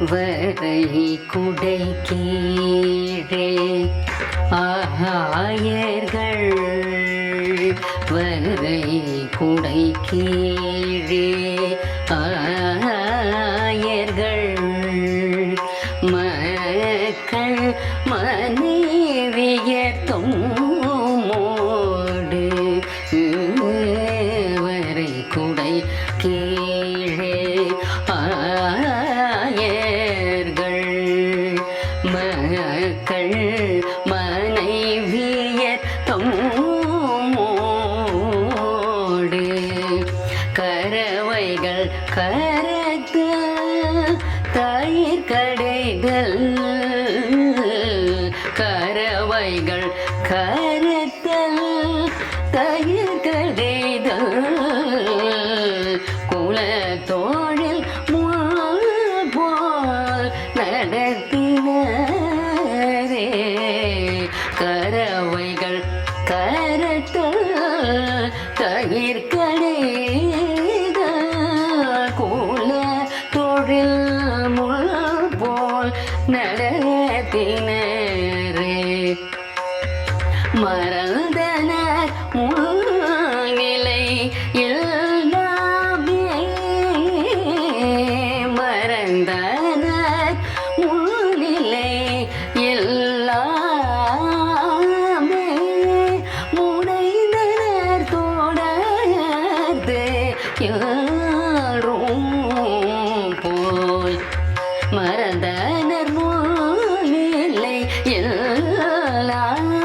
வரை குடை கீழே ஆகாயர்கள் வரை குடை கீழே மக்கள் மனைவியர் தம்மோடு கரவைகள் கரத்த தயிர் கடைகள் கரவைகள் கரத்தல் தயிர் கடைதல் குல தோழில் தயிர் கடைதல் குல தொழில் முள் போல் நடத்தினரே. மறந்தனர் முன்னிலை மறந்தனர் முன்னிலை எல்லாமே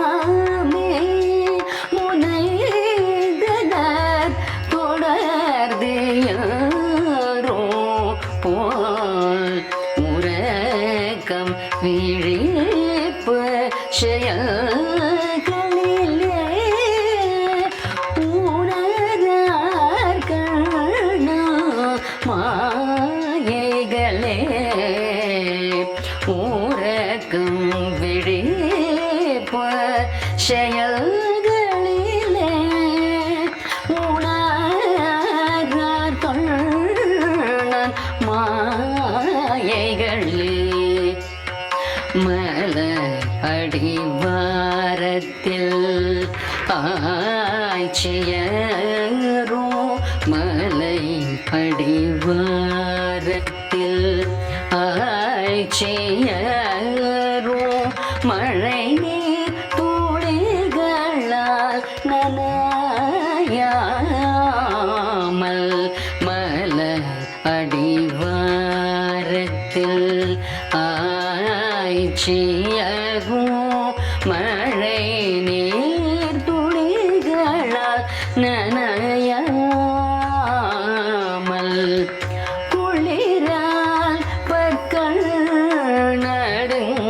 முனைந்தனர் தொடர்ந்து யாரோ போல் உறக்கம் விழிப்பு செயல்களிலே விழிப்பு செயல்களிலே உணரார் கண்ணன் மாயைகளே. மலர் அடிவாரத்தில் ஆய்ச்சியரோ மலை அடிவாரத்தில் ஆய்ச்சியரோ ஆய்ச்சியகோ மழை நீர் துளிகளால் நனையாமல் குளிரால் பற்கள் நடுங்குதெல்லாம்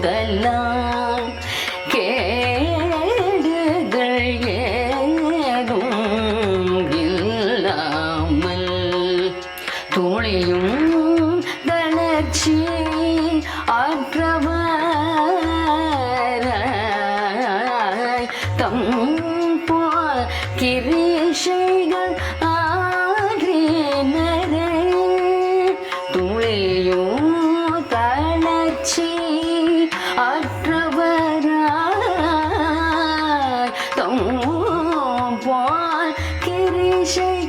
நடுங்குதெல்லாம் கேடுகள் ஏதும் இல்லாமல் துளியும் தளர்ச்சி ফল কিরে সেই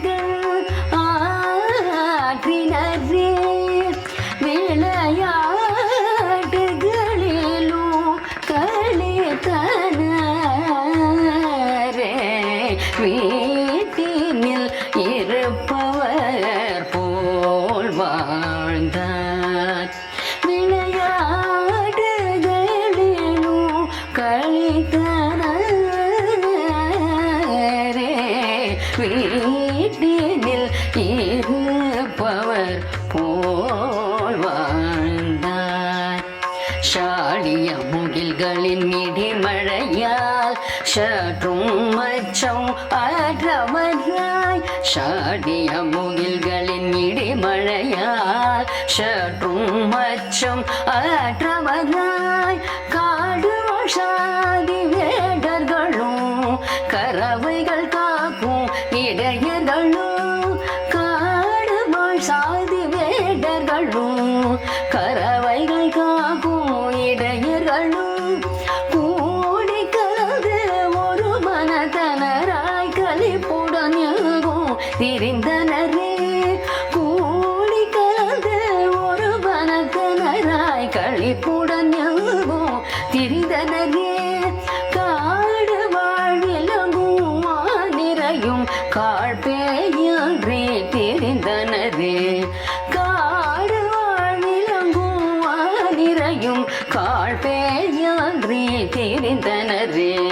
போல் இடிமழையால் சற்றும் மச்சம் அற்றவராய் ஷாடிய முகில்களின் இடிமழையால் சற்றும் மச்சம் அற்றவராய் காடு ஷாதி வேடர்களும் கறவைகள் திரிந்தனரே. கூடி கலந்த ஒரு மனதனராய் கழிப்புடன் எங்கும் திரிந்தனரே. காடு வாழ்விலங்கும் நிறையும் காழ்பேயன்றே தெரிந்தனரே. காடு வாழ்விலங்கும் நிறையும் காழ்பேயன்றே தெரிந்தனரே.